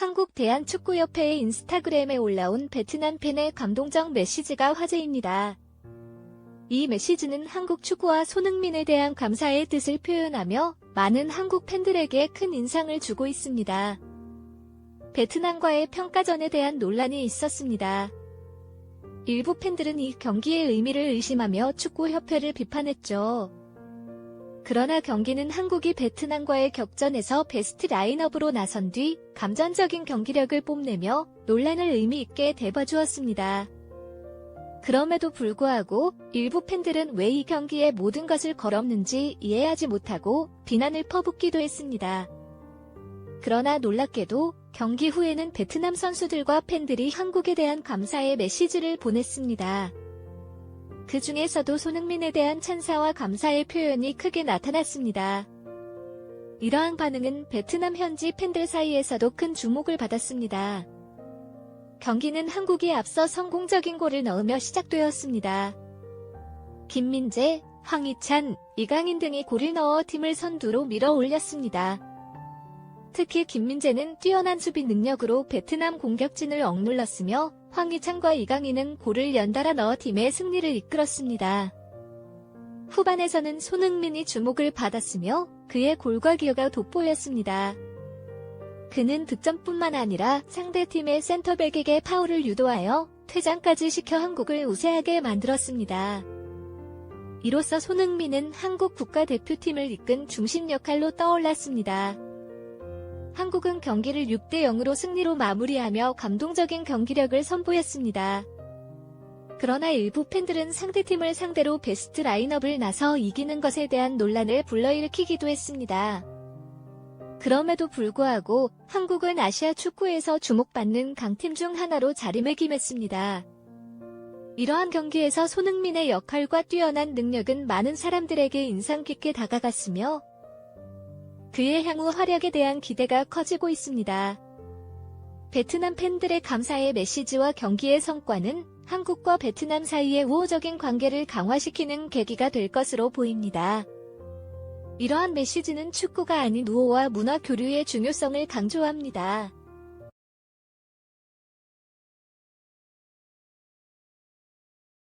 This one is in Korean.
한국 대한축구협회의 인스타그램에 올라온 베트남 팬의 감동적 메시지가 화제입니다. 이 메시지는 한국 축구와 손흥민에 대한 감사의 뜻을 표현하며 많은 한국 팬들에게 큰 인상을 주고 있습니다. 베트남과의 평가전에 대한 논란이 있었습니다. 일부 팬들은 이 경기의 의미를 의심하며 축구협회를 비판했죠. 그러나 경기는 한국이 베트남과의 격전에서 베스트 라인업으로 나선 뒤 감전적인 경기력을 뽐내며 논란을 의미 있게 대봐주었습니다. 그럼에도 불구하고 일부 팬들은 왜 이 경기에 모든 것을 걸었는지 이해하지 못하고 비난을 퍼붓기도 했습니다. 그러나 놀랍게도 경기 후에는 베트남 선수들과 팬들이 한국에 대한 감사의 메시지를 보냈습니다. 그 중에서도 손흥민에 대한 찬사와 감사의 표현이 크게 나타났습니다. 이러한 반응은 베트남 현지 팬들 사이에서도 큰 주목을 받았습니다. 경기는 한국이 앞서 성공적인 골을 넣으며 시작되었습니다. 김민재, 황희찬, 이강인 등이 골을 넣어 팀을 선두로 밀어 올렸습니다. 특히 김민재는 뛰어난 수비 능력으로 베트남 공격진을 억눌렀으며 황희찬과 이강인은 골을 연달아 넣어 팀의 승리를 이끌었습니다. 후반에서는 손흥민이 주목을 받았으며 그의 골과 기여가 돋보였습니다. 그는 득점뿐만 아니라 상대팀의 센터백에게 파울을 유도하여 퇴장까지 시켜 한국을 우세하게 만들었습니다. 이로써 손흥민은 한국 국가대표팀을 이끈 중심 역할로 떠올랐습니다. 한국은 경기를 6대 0으로 승리로 마무리하며 감동적인 경기력을 선보였습니다. 그러나 일부 팬들은 상대팀을 상대로 베스트 라인업을 나서 이기는 것에 대한 논란을 불러일으키기도 했습니다. 그럼에도 불구하고 한국은 아시아 축구에서 주목받는 강팀 중 하나로 자리매김했습니다. 이러한 경기에서 손흥민의 역할과 뛰어난 능력은 많은 사람들에게 인상 깊게 다가갔으며 그의 향후 활약에 대한 기대가 커지고 있습니다. 베트남 팬들의 감사의 메시지와 경기의 성과는 한국과 베트남 사이의 우호적인 관계를 강화시키는 계기가 될 것으로 보입니다. 이러한 메시지는 축구가 아닌 우호와 문화 교류의 중요성을 강조합니다.